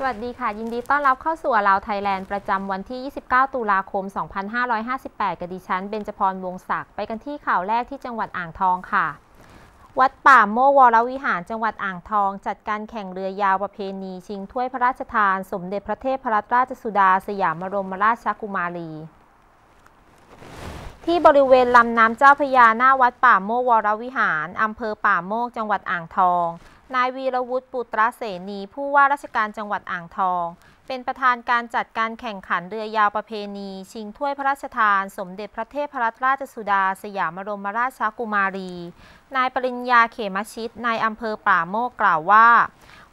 สวัสดีค่ะ ยินดีต้อนรับเข้าสู่ลาวไทยแลนด์ประจำวันที่ 29 ตุลาคม 2558 กับดิฉันเบญจพรวงศักดิ์ไปกันที่ข่าวแรกที่จังหวัดอ่างทองค่ะ วัดป่าโมวรวิหารจังหวัดอ่างทอง จัดการแข่งเรือยาวประเพณีชิงถ้วยพระราชทาน สมเด็จพระเทพรัตนราชสุดาสยามบรมราชกุมารีที่บริเวณลำน้ำเจ้าพยาหน้าวัดป่าโมกวรวิหาร อำเภอป่าโมก จังหวัดอ่างทอง นายวีรวุฒิปุตรเสนีผู้ว่าราชการจังหวัดอ่างทอง เป็นประธานการจัดการแข่งขันเรือยาวประเพณี ชิงถ้วยพระราชทาน สมเด็จพระเทพรัตนราชสุดา สยามบรมราชกุมารี นายปริญญาเขมชิตนายอำเภอป่าโมกกล่าวว่า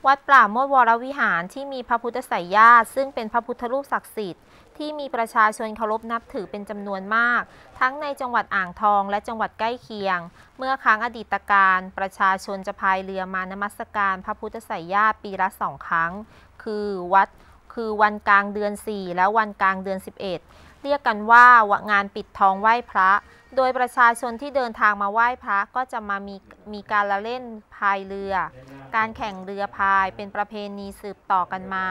วัดป่าโมกวรวิหารที่มีพระพุทธไสยญาติซึ่งเป็นพระพุทธรูปศักดิ์สิทธิ์ ที่มีประชาชนเคารพนับถือเป็นจำนวนมาก ทั้งในจังหวัดอ่างทองและจังหวัดใกล้เคียง เมื่อครั้งอดีตการประชาชนจะพายเรือมานมัสการพระพุทธไสยญาติปีละสองครั้ง คือวัดคือวันกลางเดือน 4 และวันกลางเดือน 11 เรียกกันว่างานปิดทองไหว้พระ โดยประชาชนที่เดินทางมาไหว้พระก็จะมามีมีการละเล่นพายเรือ การแข่งเรือพายเป็นประเพณีสืบต่อกันมา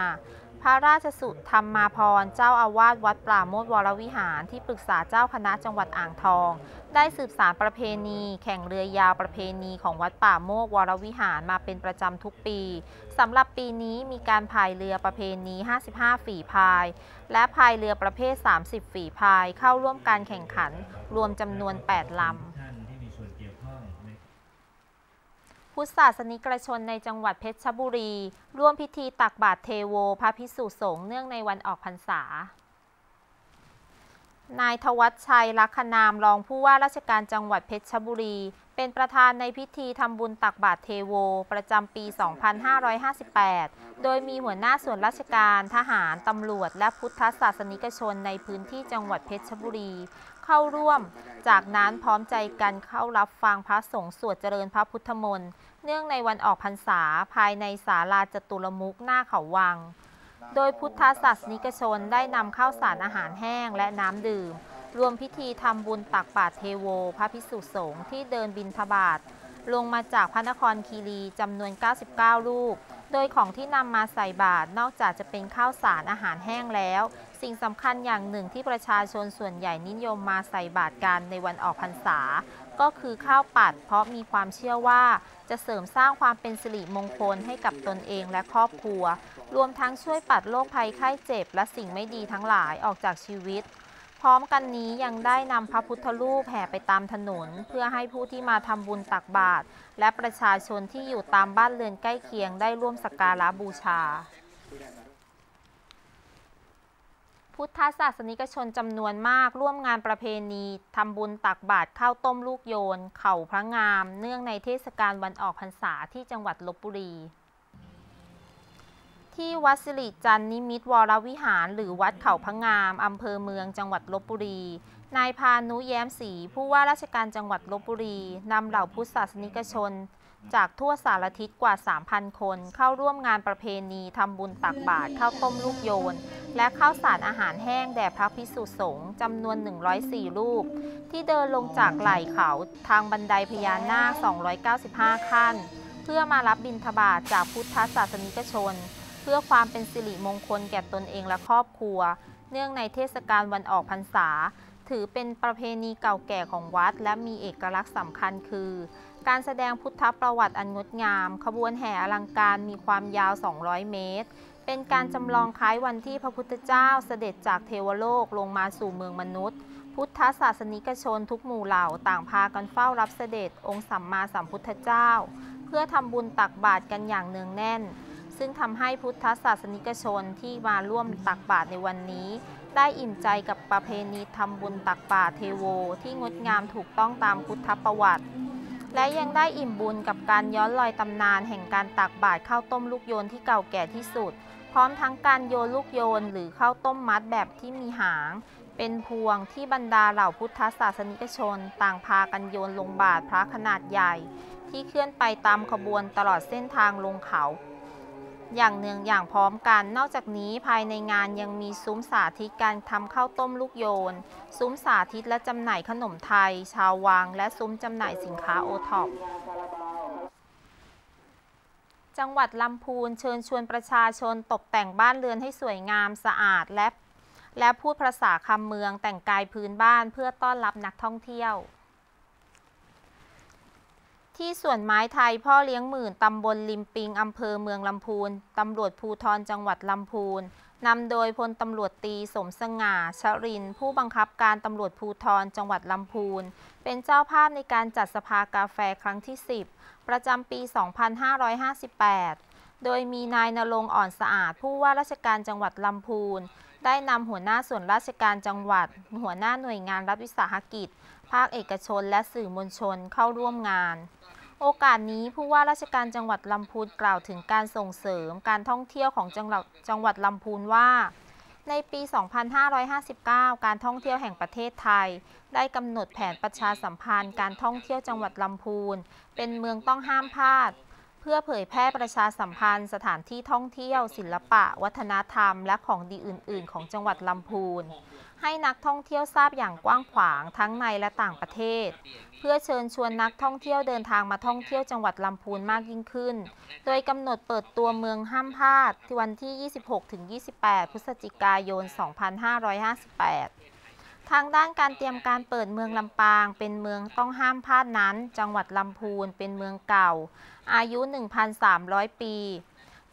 พระราชสุธรรมมาพรเจ้าอาวาสวัดปราโมทวรวิหารที่ปรึกษาเจ้าคณะจังหวัดอ่างทอง ได้สืบสารประเพณี แข่งเรือยาวประเพณีของวัดป่าโมกวรวิหารมาเป็นประจำทุกปีสำหรับปีนี้มีการพายเรือประเพณี 55 ฝีพาย และพายเรือประเภท 30 ฝีพายเข้าร่วมการแข่งขัน รวมจำนวน 8 ลำ ท่านที่มีส่วนเกี่ยวข้องใน พุทธศาสนิกชนในจังหวัดเพชรบุรี ร่วมพิธีตักบาตรเทโว พระพิสุสงฆ์เนื่องในวันออกพรรษา นายทวัชชัยลักคนามรองผู้ว่าราชการจังหวัดเพชรบุรี เป็นประธานในพิธีทำบุญตักบาตรเทโว ประจำปี 2558 โดยมีหัวหน้าส่วนราชการทหารตำรวจ และพุทธศาสนิกชนในพื้นที่จังหวัดเพชรบุรีเข้าร่วม จากนั้นพร้อมใจกันเข้ารับฟังพระสงฆ์สวดเจริญพระพุทธมนต์ เนื่องในวันออกพรรษาภายในศาลาจตุรมุกหน้าเขาวัง โดยพุทธศาสนิกชนได้นำข้าวสารอาหารแห้งและน้ำดื่ม รวมพิธีทำบุญตักบาตรเทโว พระพิสุสงฆ์ที่เดินบินทบาทลงมาจากพระนครคีรีจำนวน 99 ลูก โดยของที่นำมาใส่บาตรนอกจากจะเป็นข้าวสารอาหารแห้งแล้ว สิ่งสำคัญอย่างหนึ่งที่ประชาชนส่วนใหญ่นิยมมาใส่บาตรกันในวันออกพรรษา ก็คือข้าวปัด เพราะมีความเชื่อว่า จะเสริมสร้างความเป็นสิริมงคลให้กับตนเองและครอบครัว รวมทั้งช่วยปัดโรคภัยไข้เจ็บ และสิ่งไม่ดีทั้งหลายออกจากชีวิต พร้อมกันนี้ยังได้นำพระพุทธรูปแห่ไปตามถนน เพื่อให้ผู้ที่มาทำบุญตักบาตรและประชาชนที่อยู่ตามบ้านเรือนใกล้เคียงได้ร่วมสักการะบูชา พุทธศาสนิกชนจำนวนมากร่วมงานประเพณีทำบุญตักบาตรข้าวต้มลูกโยน เข่าพระงาม เนื่องในเทศกาลวันออกพรรษาที่จังหวัดลบบุรี ที่วัดสิริจันนิมิตวรวิหาร หรือวัดเขาพระงามอำเภอเมืองจังหวัดลบบุรี นายพานุแย้มศรีผู้ว่าราชการจังหวัดลบบุรีนำเหล่าพุทธศาสนิกชน จากทั่วสารทิศกว่า 3,000 คน เข้าร่วมงานประเพณีทำบุญตักบาตรข้าวต้มลูกโยน และข้าวสารอาหารแห้งแด่พระพิสุสงฆ์จำนวน 104 รูป ที่เดินลงจากไหล่เขาทางบันไดพญานาค 295 ขั้น เพื่อมารับบิณฑบาตจากพุทธศาสนิกชน เพื่อความเป็นสิริมงคลแก่ตนเองและครอบครัว เนื่องในเทศกาลวันออกพรรษา ถือเป็นประเพณีเก่าแก่ของวัด และมีเอกลักษณ์สำคัญคือ การแสดงพุทธประวัติอันงดงาม ขบวนแห่อลังการมีความยาว 200 เมตร เป็นการจำลองคล้ายวันที่พระพุทธเจ้าเสด็จจากเทวโลกลงมาสู่เมืองมนุษย์ พุทธศาสนิกชนทุกหมู่เหล่าต่างพากันเฝ้ารับเสด็จองค์สัมมาสัมพุทธเจ้า เพื่อทำบุญตักบาตรกันอย่างเนืองแน่นซึ่งทำให้พุทธศาสนิกชนที่มาร่วมตักบาตรในวันนี้ ได้อิ่มใจกับประเพณีทำบุญตักบาตรเทโว ที่งดงามถูกต้องตามพุทธประวัติ และยังได้อิ่มบุญกับการย้อนรอยตำนานแห่งการตักบาตรข้าวต้มลูกโยนที่เก่าแก่ที่สุด พร้อมทั้งการโยนลูกโยนหรือข้าวต้มมัดแบบที่มีหาง เป็นพวงที่บรรดาเหล่าพุทธศาสนิกชน ต่างพากันโยนลงบาตรพระขนาดใหญ่ ที่เคลื่อนไปตามขบวนตลอดเส้นทางลงเขา อย่างเนืองอย่างพร้อมกัน นอกจากนี้ภายในงานยังมีซุ้มสาธิตการทำข้าวต้มลูกโยน ซุ้มสาธิตและจำหน่ายขนมไทย ชาววัง และซุ้มจำหน่ายสินค้าโอท็อปจังหวัดลำพูนเชิญชวนประชาชนตกแต่งบ้านเรือนให้สวยงามสะอาดและและพูดภาษาคำเมืองแต่งกายพื้นบ้านเพื่อต้อนรับนักท่องเที่ยว ที่สวนไม้ไทยพ่อเลี้ยงหมื่นตำบลลิมปิงอำเภอเมืองลำพูนตำรวจภูทรจังหวัดลำพูนนำโดยพลตำรวจตีสมสง่าชริน ผู้บังคับการตำรวจภูทรจังหวัดลำพูน เป็นเจ้าภาพในการจัดสภากาแฟครั้งที่ 10 ประจำปี 2558 โดยมีนายนรงอ่อนสะอาด ผู้ว่าราชการจังหวัดลำพูน ได้นำหัวหน้าส่วนราชการจังหวัด หัวหน้าหน่วยงานรัฐวิสาหกิจ ภาคเอกชนและสื่อมวลชนเข้าร่วมงาน โอกาสนี้ผู้ว่าราชการจังหวัดลำพูนกล่าวถึงการส่งเสริมการท่องเที่ยวของจังหวัดจังหวัดลำพูนว่า ในปี 2559 การท่องเที่ยวแห่งประเทศไทย ได้กำหนดแผนประชาสัมพันธ์การท่องเที่ยวจังหวัดลำพูน เป็นเมืองต้องห้ามพลาด พื่อเผยแพร่ประชาสัมพันธ์สถานที่ท่องเที่ยว ศิลปะ วัฒนธรรม และของดีอื่น ๆ ของจังหวัดลำพูน ให้นักท่องเที่ยวทราบอย่างกว้างขวางทั้งในและต่างประเทศ เพื่อเชิญชวนนักท่องเที่ยวเดินทางมาท่องเที่ยวจังหวัดลำพูนมากยิ่งขึ้น โดยกำหนดเปิดตัวเมืองห้ามพลาดที่วันที่ 26-28 พฤศจิกายน 2558 ทางด้านการเตรียมการเปิดเมืองลำปาง เป็นเมืองต้องห้ามพลาดนั้น จังหวัดลำพูนเป็นเมืองเก่า อายุ 1,300 ปี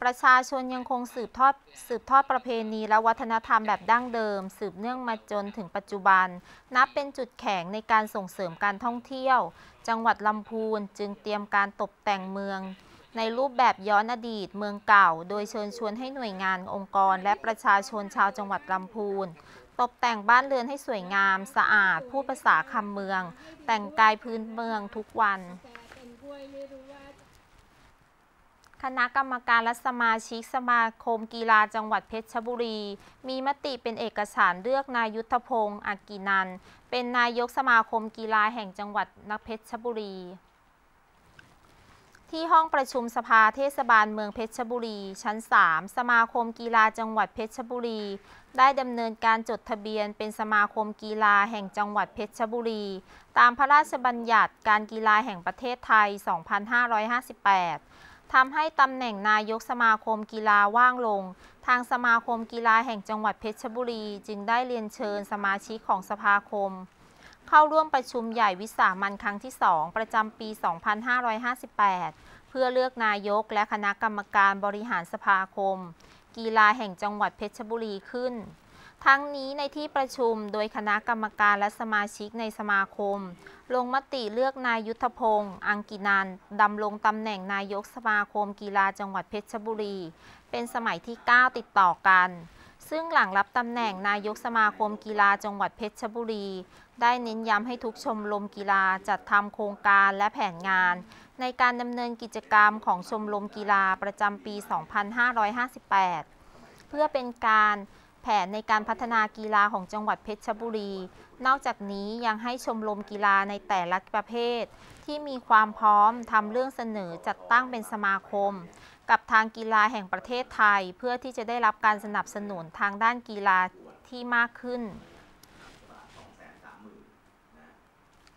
ประชาชนยังคงสืบทอดสืบทอดประเพณีและวัฒนธรรมแบบดั้งเดิม สืบเนื่องมาจนถึงปัจจุบัน นับเป็นจุดแข็งในการส่งเสริมการท่องเที่ยว จังหวัดลำพูนจึงเตรียมการตกแต่งเมืองในรูปแบบย้อนอดีตเมืองเก่า โดยเชิญชวนให้หน่วยงานองค์กร และประชาชนชาวจังหวัดลำพูน ตกแต่งบ้านเรือนให้สวยงาม สะอาด พูดภาษาคำเมือง แต่งกายพื้นเมืองทุกวัน คณะกรรมการและสมาชิกสมาคมกีฬาจังหวัดเพชรบุรี มีมติเป็นเอกสารเลือกนายุทธพงศ์อากินัน เป็นนายกสมาคมกีฬาแห่งจังหวัดนเพชรบุรี ที่ห้องประชุมสภาเทศบาลเมืองเพชรบุรี ชั้น 3 สมาคมกีฬาจังหวัดเพชรบุรี ได้ดำเนินการจดทะเบียนเป็นสมาคมกีฬาแห่งจังหวัดเพชรบุรี ตามพระราชบัญญัติการกีฬาแห่งประเทศไทย 2558 ทำให้ตำแหน่งนายกสมาคมกีฬาว่างลง ทางสมาคมกีฬาแห่งจังหวัดเพชรบุรี จึงได้เรียนเชิญสมาชิกของสภาคม เข้าร่วมประชุมใหญ่วิสามันครั้งที่ 2 ประจำปี 2558 เพื่อเลือกนายกและคณะกรรมการบริหารสภาคม กีฬาแห่งจังหวัดเพชรบุรีขึ้น ทั้งนี้ในที่ประชุมโดยคณะกรรมการและสมาชิกในสมาคม ลงมติเลือกนายยุทธพงศ์อังกินันดำรงตำแหน่งนายกสมาคมกีฬาจังหวัดเพชรบุรี เป็นสมัยที่ 9 ติดต่อกัน ซึ่งหลังรับตำแหน่งนายกสมาคมกีฬาจังหวัดเพชรบุรี ได้เน้นย้ำให้ทุกชมรมกีฬาจัดทำโครงการและแผนงาน ในการดำเนินกิจกรรมของชมรมกีฬาประจำปี 2558 เพื่อเป็นการแผนในการพัฒนากีฬาของจังหวัดเพชรบุรี นอกจากนี้ยังให้ชมรมกีฬาในแต่ละประเภท ที่มีความพร้อมทำเรื่องเสนอจัดตั้งเป็นสมาคม กับทางกีฬาแห่งประเทศไทย เพื่อที่จะได้รับการสนับสนุนทางด้านกีฬาที่มากขึ้น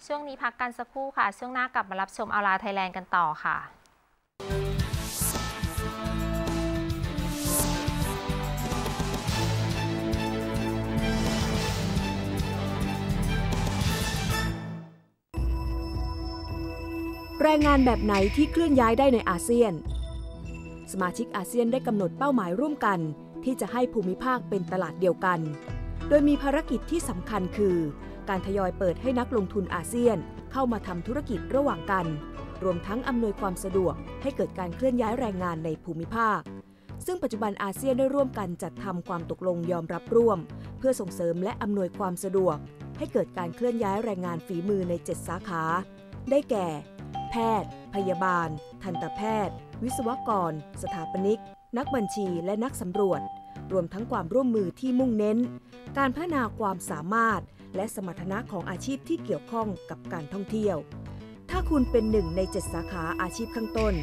ช่วงนี้พักกันสักครู่ค่ะ ช่วงหน้ากลับมารับชมอาลาไทยแลนด์กันต่อค่ะแรงงานแบบไหนที่เคลื่อนย้ายได้ในอาเซียน สมาชิกอาเซียนได้กำหนดเป้าหมายร่วมกัน ที่จะให้ภูมิภาคเป็นตลาดเดียวกัน โดยมีภารกิจที่สำคัญคือ การทยอยเปิดให้นักลงทุนอาเซียนเข้ามาทำธุรกิจระหว่างกัน รวมทั้งอำนวยความสะดวกให้เกิดการเคลื่อนย้ายแรงงานในภูมิภาค ซึ่งปัจจุบันอาเซียนได้ร่วมกันจัดทำความตกลงยอมรับร่วม เพื่อส่งเสริมและอำนวยความสะดวก ให้เกิดการเคลื่อนย้ายแรงงานฝีมือใน 7 สาขา ได้แก่ แพทย์ พยาบาล ทันตแพทย์ วิศวกร สถาปนิก นักบัญชีและนักสำรวจ รวมทั้งความร่วมมือที่มุ่งเน้น การพัฒนาความสามารถ และสมรรถนะของอาชีพที่เกี่ยวข้องกับการท่องเที่ยว ถ้าคุณเป็นหนึ่งใน 7 สาขาอาชีพข้างต้น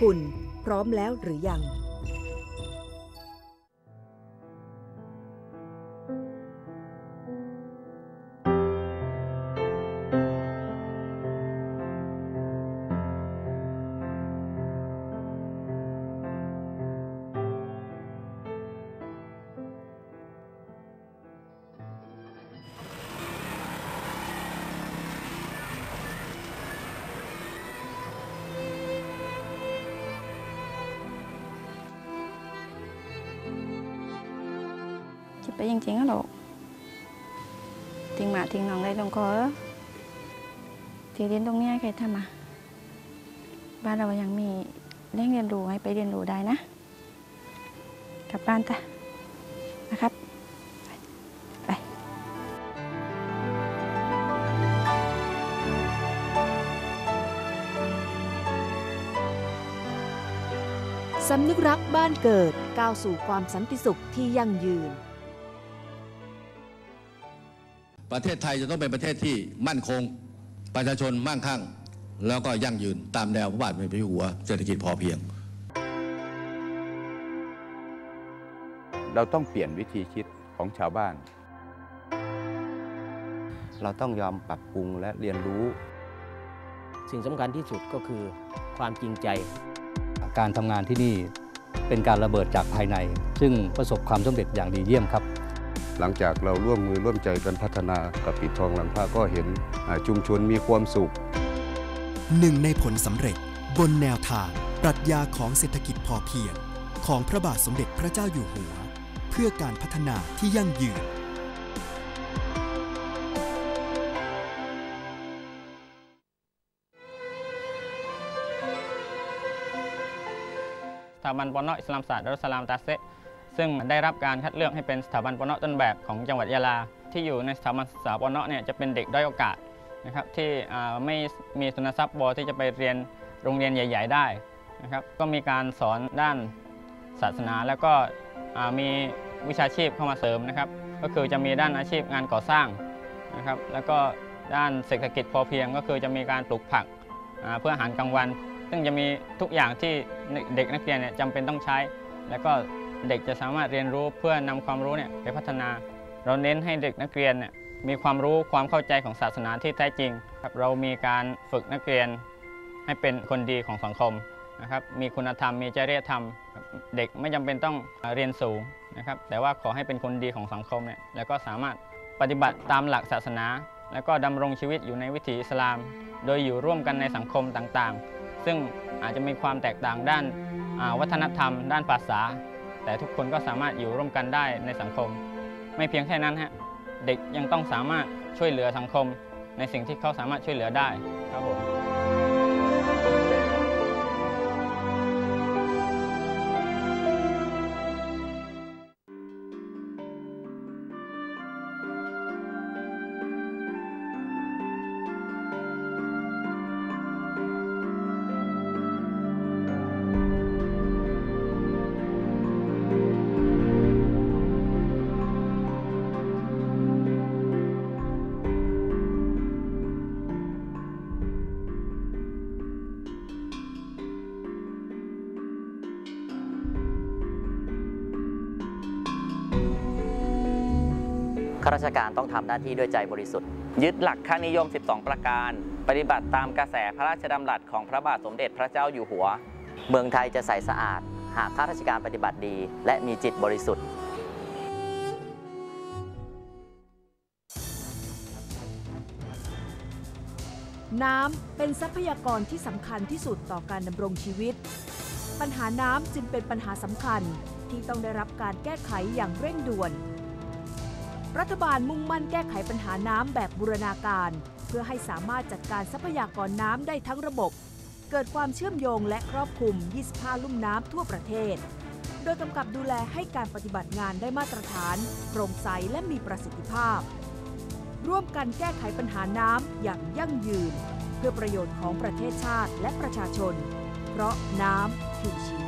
คุณพร้อมแล้วหรือยัง ริงๆอะลูกทิ้งหมาทิ้งน้องได้ตรงคอที่เรียนตรงเนี้ยใครทำมาบ้านเรายังมีเรื่องเรียนรู้ให้ไปเรียนรู้ได้นะ กลับบ้านจ้ะนะครับไปสำนึกรักบ้านเกิดก้าวสู่ความสันติสุขที่ยั่งยืน ประเทศไทยจะต้องเป็นประเทศที่มั่นคง ประชาชนมั่งคั่ง แล้วก็ยั่งยืนตามแนวพระบาทสมเด็จพระเจ้าอยู่หัวเศรษฐกิจพอเพียง เราต้องเปลี่ยนวิธีคิดของชาวบ้าน เราต้องยอมปรับปรุงและเรียนรู้ สิ่งสำคัญที่สุดก็คือความจริงใจ การทำงานที่นี่เป็นการระเบิดจากภายใน ซึ่งประสบความสำเร็จอย่างดีเยี่ยมครับ หลังจากเราร่วมมือร่วมใจกันพัฒนากับปิดทองหลังพระก็เห็นอ่าชุมชนมีความสุขหนึ่งในผลสำเร็จบนแนวทางปรัชญาของเศรษฐกิจพอเพียง ของพระบาทสมเด็จพระเจ้าอยู่หัว เพื่อการพัฒนาที่ยั่งยืนสถาบันปนอิสลามศาสตร์ดัรุสสลามตาเซะ ซึ่งได้รับการคัดเลือกให้เป็นสถาบันปนต้นแบบของจังหวัดยะลา ที่อยู่ในสถาบันศึกษาปนเนี่ยจะเป็นเด็กด้อยโอกาสนะครับที่ไม่มีทุนทรัพย์พอที่จะไปเรียนโรงเรียนใหญ่ ๆ ได้นะครับก็มีการสอนด้านศาสนา แล้วก็มีวิชาชีพเข้ามาเสริมนะครับ ก็คือจะมีด้านอาชีพงานก่อสร้างนะครับแล้วก็ด้านเศรษฐกิจพอเพียง ก็คือจะมีการปลูกผักเพื่ออาหารกลางวัน ซึ่งจะมีทุกอย่างที่เด็กนักเรียนเนี่ยจำเป็นต้องใช้ แล้วก็ เด็กจะสามารถเรียนรู้เพื่อนำความรู้เนี่ยไปพัฒนา เราเน้นให้เด็กนักเรียนเนี่ยมีความรู้ความเข้าใจของศาสนาที่แท้จริงครับเรามีการฝึกนักเรียน ให้เป็นคนดีของสังคมนะครับมีคุณธรรมมีจริยธรรม เด็กไม่จำเป็นต้องเรียนสูงนะครับแต่ว่าขอให้เป็นคนดีของสังคมเนี่ยแล้วก็สามารถปฏิบัติตามหลักศาสนา แล้วก็ดำรงชีวิตอยู่ในวิถีอิสลาม โดยอยู่ร่วมกันในสังคมต่างๆ ซึ่งอาจจะมีความแตกต่างด้านวัฒนธรรม ด้านภาษา แต่ทุกคนก็สามารถอยู่ร่วมกันได้ในสังคม ไม่เพียงแค่นั้นฮะเด็กยังต้องสามารถช่วยเหลือสังคม ในสิ่งที่เขาสามารถช่วยเหลือได้ครับผม ราชการต้องทำหน้าที่ด้วยใจบริสุทธิ์ ยึดหลักค่านิยม 12 ประการ ปฏิบัติตามกระแสพระราชดำรัสของพระบาทสมเด็จพระเจ้าอยู่หัว เมืองไทยจะใสสะอาด หากข้าราชการปฏิบัติดี และมีจิตบริสุทธิ์น้ำเป็นทรัพยากรที่สำคัญที่สุดต่อการดำรงชีวิต ปัญหาน้ำจึงเป็นปัญหาสำคัญที่ต้องได้รับการแก้ไขอย่างเร่งด่วน รัฐบาลมุ่งมั่นแก้ไขปัญหาน้ำแบบบูรณาการ เพื่อให้สามารถจัดการทรัพยากรน้ำได้ทั้งระบบ เกิดความเชื่อมโยงและครอบคลุม 25 ลุ่มน้ำทั่วประเทศ โดยกำกับดูแลให้การปฏิบัติงานได้มาตรฐานโปร่งใสและมีประสิทธิภาพ ร่วมกันแก้ไขปัญหาน้ำอย่างยั่งยืน เพื่อประโยชน์ของประเทศชาติและประชาชน เพราะน้ำคือชี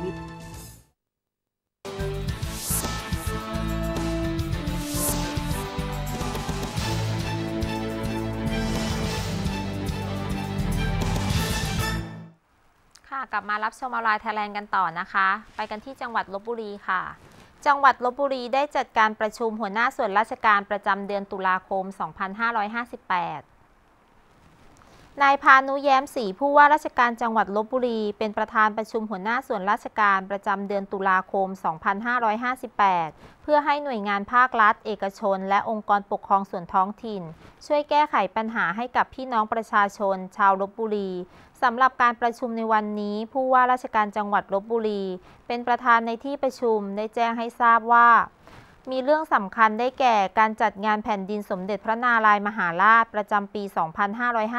วิต กลับมารับชมออนไลน์ไทยแลนด์กันต่อนะคะ ไปกันที่จังหวัดลบบุรีค่ะ จังหวัดลบบุรีได้จัดการประชุมหัวหน้าส่วนราชการประจำเดือนตุลาคม 2558 นายพานุแย้มศรีผู้ว่าราชการจังหวัดลบบุรี เป็นประธานประชุมหัวหน้าส่วนราชการประจำเดือนตุลาคม 2558 เพื่อให้หน่วยงานภาครัฐ เอกชน และองค์กรปกครองส่วนท้องถิ่น ช่วยแก้ไขปัญหาให้กับพี่น้องประชาชน ชาวลบบุรี สำหรับการประชุมในวันนี้ ผู้ว่าราชการจังหวัดลบบุรี เป็นประธานในที่ประชุมได้แจ้งให้ทราบว่า มีเรื่องสำคัญได้แก่การจัดงานแผ่นดินสมเด็จพระนารายมหาราชประจำปี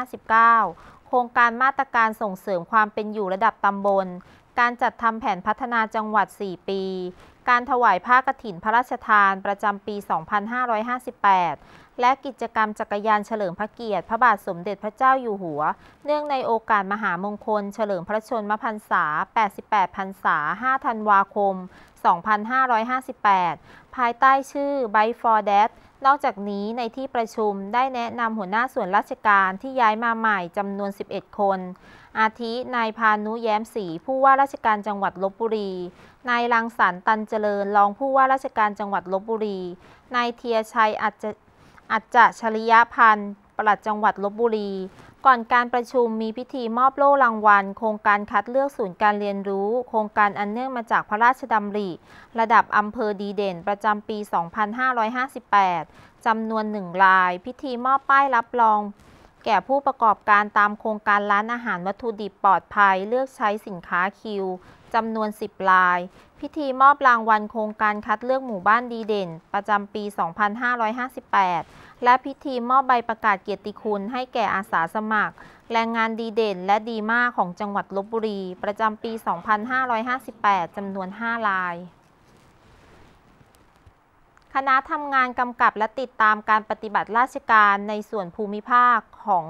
2559 โครงการมาตรการส่งเสริมความเป็นอยู่ระดับตำบล การจัดทำแผนพัฒนาจังหวัด 4 ปี การถวายผ้ากฐินพระราชทานประจำปี 2558 และกิจกรรมจักรยานเฉลิมพระเกียรติ พระบาทสมเด็จพระเจ้าอยู่หัว เนื่องในโอกาสมหามงคล เฉลิมพระชนมพรรษา 88 พรรษา 5 ธันวาคม 2558 ภายใต้ชื่อ Bike for Dad นอกจากนี้ในที่ประชุมได้แนะนำหัวหน้าส่วนราชการที่ย้ายมาใหม่จำนวน 11 คน อาทิ นายพานุแย้มศรีผู้ว่าราชการจังหวัดลบบุรี นายรังสรรค์ตันเจริญรองผู้ว่าราชการจังหวัดลบบุรี นายเทียชัยอัจ อัจจะชริยพันธ์ปลัดจังหวัดลบบุรี ก่อนการประชุมมีพิธีมอบโล่รางวัล โครงการคัดเลือกศูนย์การเรียนรู้ โครงการอันเนื่องมาจากพระราชดำริ ระดับอำเภอดีเด่น ประจำปี 2558 จำนวนหนึ่งราย พิธีมอบป้ายรับรอง แก่ผู้ประกอบการตามโครงการร้านอาหารวัตถุดิบปลอดภัย เลือกใช้สินค้าคิวจำนวน 10 ราย พิธีมอบรางวัลโครงการคัดเลือกหมู่บ้านดีเด่น ประจำปี 2558 และพิธีมอบใบประกาศเกียรติคุณให้แก่อาสาสมัคร แรงงานดีเด่นและดีมากของจังหวัดลบบุรี ประจำปี 2558 จำนวน 5 รายคณะทำงานกำกับและติดตามการปฏิบัติราชการในส่วนภูมิภาคของ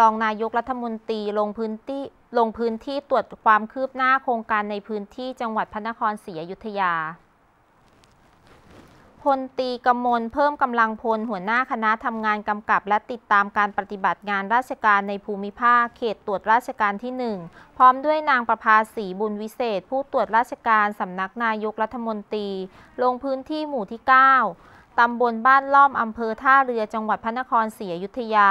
รองนายกรัฐมนตรีลงพื้นที่ลงพื้นที่ตรวจความคืบหน้าโครงการในพื้นที่จังหวัดพระนครศรีอยุธยาพลตีกมลเพิ่มกำลังพลหัวหน้าคณะทำงานกำกับ และติดตามการปฏิบัติงานราชการในภูมิภาคเขตตรวจราชการที่ 1 พร้อมด้วยนางประภาสีบุญวิเศษ ผู้ตรวจราชการสำนักนายกรัฐมนตรี ลงพื้นที่หมู่ที่ 9ตำบลบ้านล่อมอำเภอท่าเรือจังหวัดพระนครศรีอยุธยา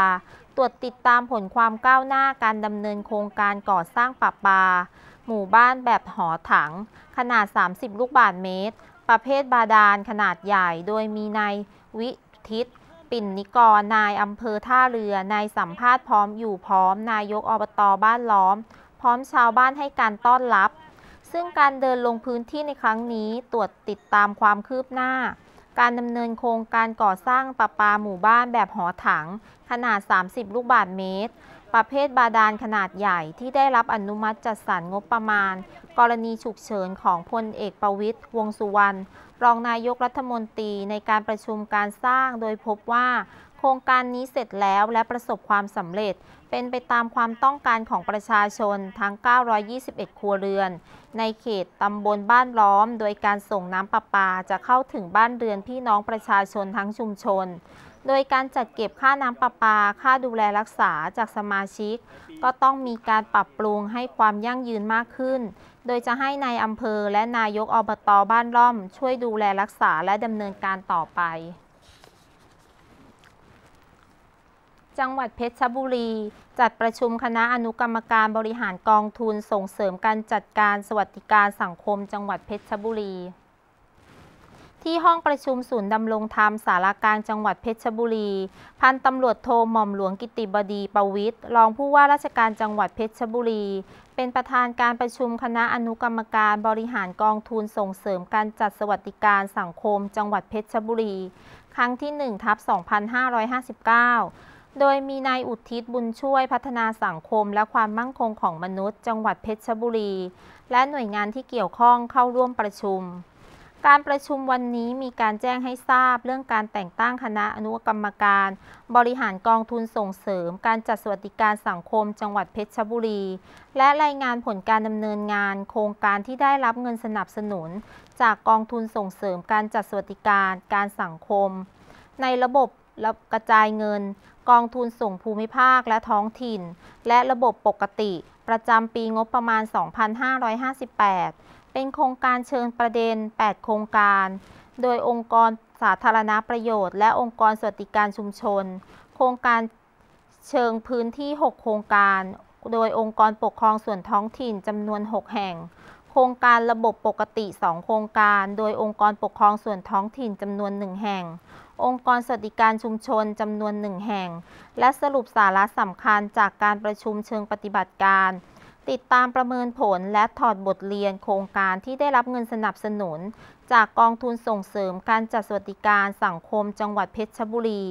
ตรวจติดตามผลความก้าวหน้าการดำเนินโครงการก่อสร้างปราปา หมู่บ้านแบบหอถัง ขนาด 30 ลูกบาศก์เมตร ประเภทบาดาลขนาดใหญ่ โดยมีนายวิทิต ปิ่นนิกร นายอำเภอท่าเรือ นายสัมภาษณ์พร้อมอยู่พร้อม นายกอบตบ้านล้อม พร้อมชาวบ้านให้การต้อนรับ ซึ่งการเดินลงพื้นที่ในครั้งนี้ตรวจติดตามความคืบหน้า การดำเนินโครงการก่อสร้างประปาหมู่บ้านแบบหอถัง ขนาด 30 ลูกบาศก์เมตร ประเภทบาดาลขนาดใหญ่ที่ได้รับอนุมัติจัดสรรงบประมาณ กรณีฉุกเฉินของพลเอกประวิตยวงสุวรรณรองนายกรัฐมนตรีในการประชุมการสร้างโดยพบว่า ครงการนี้เสร็จแล้วและประสบความสำเร็จ เป็นไปตามความต้องการของประชาชนทั้ง 921 ครัวเรือน ในเขตตำบลบ้านล้อม โดยการส่งน้ำประปาจะเข้าถึงบ้านเรือนพี่น้องประชาชนทั้งชุมชน โดยการจัดเก็บค่าน้ำประปา ค่าดูแลรักษาจากสมาชิก ก็ต้องมีการปรับปรุงให้ความยั่งยืนมากขึ้น โดยจะให้ในายอำเภอและนายกอบตบ้านล่อม ช่วยดูแลรักษาและดำเนินการต่อไป จังหวัดเพชรบุรี จัดประชุมคณะอนุกรรมการบริหารกองทุนส่งเสริมการจัดการสวัสดิการสังคม จังหวัดเพชรบุรี ที่ห้องประชุมศูนย์ดำรงธรรมสารกลางจังหวัดเพชรบุรี พันตำรวจโทหม่อมหลวงกิติบดีประวิทย์รองผู้ว่าราชการจังหวัดเพชรบุรี เป็นประธานการประชุมคณะอนุกรรมการบริหารกองทุนส่งเสริมการจัดสวัสดิการสังคม จังหวัดเพชรบุรี ครั้งที่1ทับ2559 โดยมีนายอุทิศบุญช่วยพัฒนาสังคมและความมั่งคงของมนุษย์ จังหวัดเพชรบุรี และหน่วยงานที่เกี่ยวข้องเข้าร่วมประชุม การประชุมวันนี้มีการแจ้งให้ทราบเรื่องการแต่งตั้งคณะอนุกรรมการ บริหารกองทุนส่งเสริม การจัดสวัสดิการสังคม จังหวัดเพชรบุรี และรายงานผลการดำเนินงาน โครงการที่ได้รับเงินสนับสนุน จากกองทุนส่งเสริม การจัดสวัสดิการ การสังคม ในระบบกระจายเงิน กองทุนส่งภูมิภาคและท้องถิ่น และระบบปกติ ประจำปีงบประมาณ 2558 เป็นโครงการเชิงประเด็น 8 โครงการ โดยองค์กรสาธารณประโยชน์ และองค์กรสวัสดิการชุมชน โครงการเชิงพื้นที่ 6 โครงการ โดยองค์กรปกครองส่วนท้องถิ่นจำนวน 6 แห่ง โครงการระบบปกติ 2 โครงการ โดยองค์กรปกครองส่วนท้องถิ่นจำนวน 1 แห่งองค์กรสวัสดิการชุมชนจำนวนหนึ่งแห่ง และสรุปสาระสำคัญจากการประชุมเชิงปฏิบัติการ ติดตามประเมินผลและถอดบทเรียนโครงการที่ได้รับเงินสนับสนุน จากกองทุนส่งเสริมการจัดสวัสดิการสังคมจังหวัดเพชรบุรี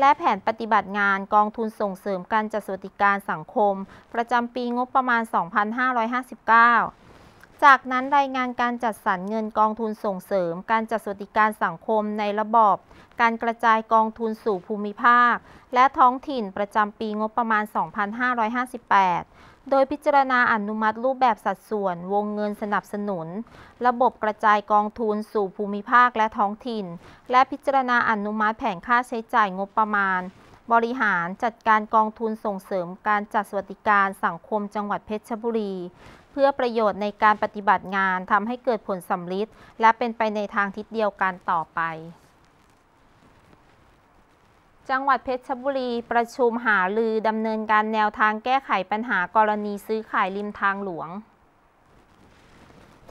และแผนปฏิบัติงานกองทุนส่งเสริมการจัดสวัสดิการสังคม ประจำปีงบประมาณ 2559 จากนั้นรายงานการจัดสรรเงินกองทุนส่งเสริม การจัดสวัสดิการสังคมในระบอบ การกระจายกองทุนสู่ภูมิภาค และท้องถิ่นประจำปีงบประมาณ 2558 โดยพิจารณาอนุมัติรูปแบบสัดส่วน วงเงินสนับสนุน ระบบกระจายกองทุนสู่ภูมิภาคและท้องถิ่น และพิจารณาอนุมัติแผนค่าใช้จ่ายงบประมาณ บริหารจัดการกองทุนส่งเสริม การจัดสวัสดิการสังคมจังหวัดเพชรบุรี เพื่อประโยชน์ในการปฏิบัติงานทำให้เกิดผลสำลิดและเป็นไปในทางทิศเดียวกันต่อไป จังหวัดเพชรบุรีประชุมหาลือดำเนินการแนวทางแก้ไขปัญหากรณีซื้อขายริมทางหลวง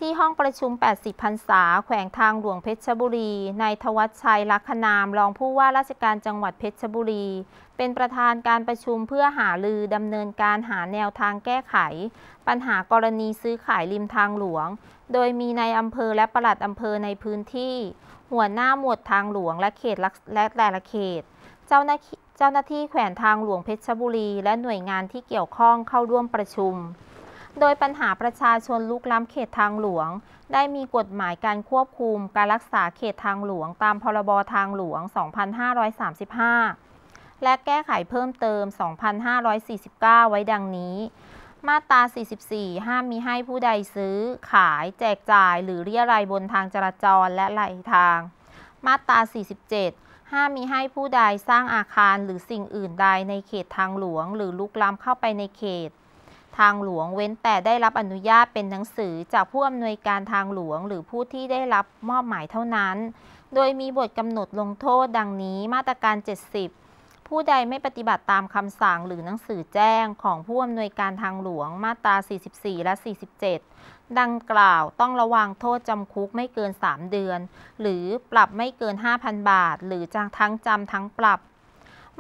ที่ห้องประชุม 80พรรษา แขวงทางหลวงเพชรบุรี นายทวัชชัยลักษนาม รองผู้ว่าราชการจังหวัดเพชรบุรี เป็นประธานการประชุมเพื่อหารือดำเนินการหาแนวทางแก้ไข ปัญหากรณีซื้อขายริมทางหลวง โดยมีในอำเภอและปลัดอำเภอในพื้นที่ หัวหน้าหมวดทางหลวงและเขตและแต่ละเขต เจ้าหน้าที่เจ้าหน้าที่แขวงทางหลวงเพชรบุรี และหน่วยงานที่เกี่ยวข้องเข้าร่วมประชุม โดยปัญหาประชาชนลุกล้ำเขตทางหลวง ได้มีกฎหมายการควบคุมการรักษาเขตทางหลวง ตามพรบทางหลวง 2535 และแก้ไขเพิ่มเติม 2549 ไว้ดังนี้ มาตรา 44 ห้ามมีให้ผู้ใดซื้อ ขาย แจกจ่ายหรือเรียรายบนทางจราจรและไหลทาง มาตรา 47ห้ามมีให้ผู้ใดสร้างอาคารหรือสิ่งอื่นใดในเขตทางหลวง หรือลุกล้ำเข้าไปในเขต ทางหลวงเว้นแต่ได้รับอนุญาตเป็นหนังสือจากผู้อำนวยการทางหลวง หรือผู้ที่ได้รับมอบหมายเท่านั้น โดยมีบทกำหนดลงโทษดังนี้มาตรการ 70 ผู้ใดไม่ปฏิบัติตามคำสั่งหรือหนังสือแจ้งของผู้อำนวยการทางหลวงมาตรา 44 และ 47 ดังกล่าวต้องระวังโทษจำคุกไม่เกิน 3 เดือน หรือปรับไม่เกิน 5,000 บาท หรือจทั้งจำทั้งปรับ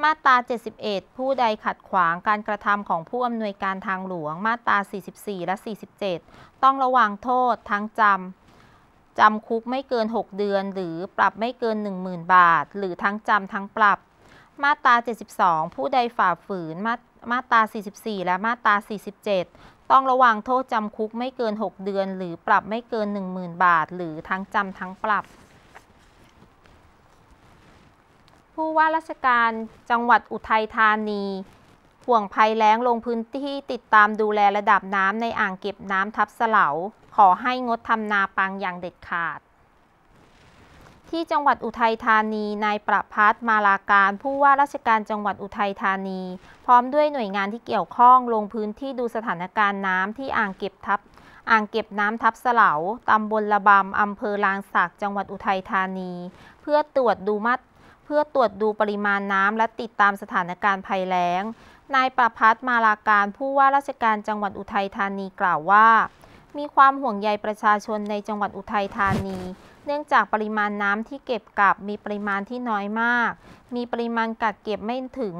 มาตรา 71 ผู้ใดขัดขวางการกระทำของผู้อำนวยการทางหลวง มาตรา 44 และ 47 ต้องระวังโทษทั้งจำจำคุกไม่เกิน 6 เดือน หรือปรับไม่เกิน 10,000 บาท หรือทั้งจำทั้งปรับ มาตรา 72 ผู้ใดฝ่าฝืน มามาตรา 44 และมาตรา 47 ต้องระวังโทษจำคุกไม่เกิน 6 เดือน หรือปรับไม่เกิน 10,000 บาท หรือทั้งจำทั้งปรับ ผู้ว่าราชการจังหวัดอุทัยธานี ห่วงภัยแล้งลงพื้นที่ติดตามดูแลระดับน้ำในอ่างเก็บน้ำทับเสลาขอให้งดทำนาปังอย่างเด็ดขาด ที่จังหวัดอุทัยธานี นายประพัฒมาลาการผู้ว่าราชการจังหวัดอุทัยธานี พร้อมด้วยหน่วยงานที่เกี่ยวข้องลงพื้นที่ดูสถานการณ์น้ำที่อ่างเก็บทับอ่างเก็บน้ำทับเสลาตำบลระบำอำเภอลางสัก จังหวัดอุทัยธานี เพื่อตรวจดูมาตร พื่อตรวจดูปริมาณน้ำและติดตามสถานการณ์ภัยแล้ง นายประพัฒมาลาการผู้ว่าราชการจังหวัดอุทัยธานีกล่าวว่า มีความห่วงใยประชาชนในจังหวัดอุทัยธานี เนื่องจากปริมาณน้ำที่เก็บกักมีปริมาณที่น้อยมาก มีปริมาณกักเก็บไม่ถึง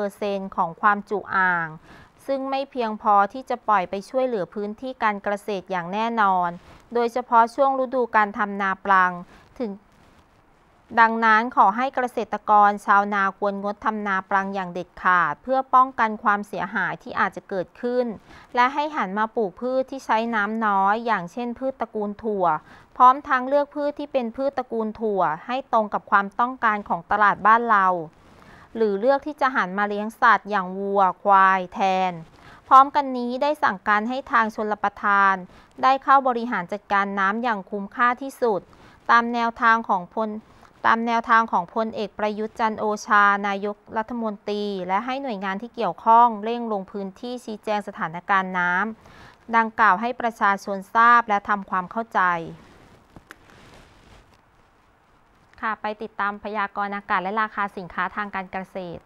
50%ของความจุอ่าง ซึ่งไม่เพียงพอที่จะปล่อยไปช่วยเหลือพื้นที่การเกษตรอย่างแน่นอน โดยเฉพาะช่วงฤดูการทำนาปลัง ถึง ดังนั้นขอให้เกษตรกรชาวนาควรงดทำนาปลังอย่างเด็ดขาด เพื่อป้องกันความเสียหายที่อาจจะเกิดขึ้น และให้หันมาปลูกพืชที่ใช้น้ำน้อย อย่างเช่นพืชตระกูลถั่ว พร้อมทั้งเลือกพืชที่เป็นพืชตระกูลถั่ว ให้ตรงกับความต้องการของตลาดบ้านเรา หรือเลือกที่จะหันมาเลี้ยงสัตว์อย่างวัว ควาย แทน พร้อมกันนี้ได้สั่งการให้ทางชนลประทาน ได้เข้าบริหารจัดการน้ำอย่างคุ้มค่าที่สุด ตามแนวทางของพล ตามแนวทางของพลเอกประยุทธ์จันโอชา นายกรัฐมนตรี และให้หน่วยงานที่เกี่ยวข้องเร่งลงพื้นที่ชี้แจงสถานการณ์น้ำดังกล่าวให้ประชาชนทราบและทำความเข้าใจ ค่ะไปติดตามพยากรณ์อากาศและราคาสินค้าทางการเกษตร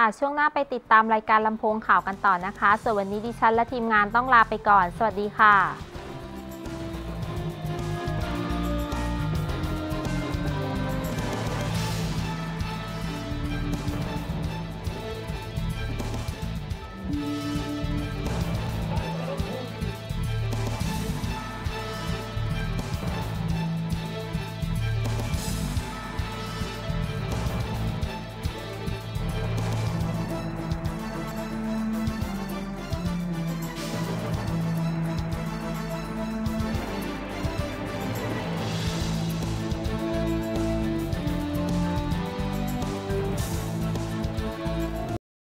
ค่ะ ช่วงหน้าไปติดตามรายการลำโพงข่าวกันต่อนะคะ ส่วนวันนี้ดิฉันและทีมงานต้องลาไปก่อน สวัสดีค่ะ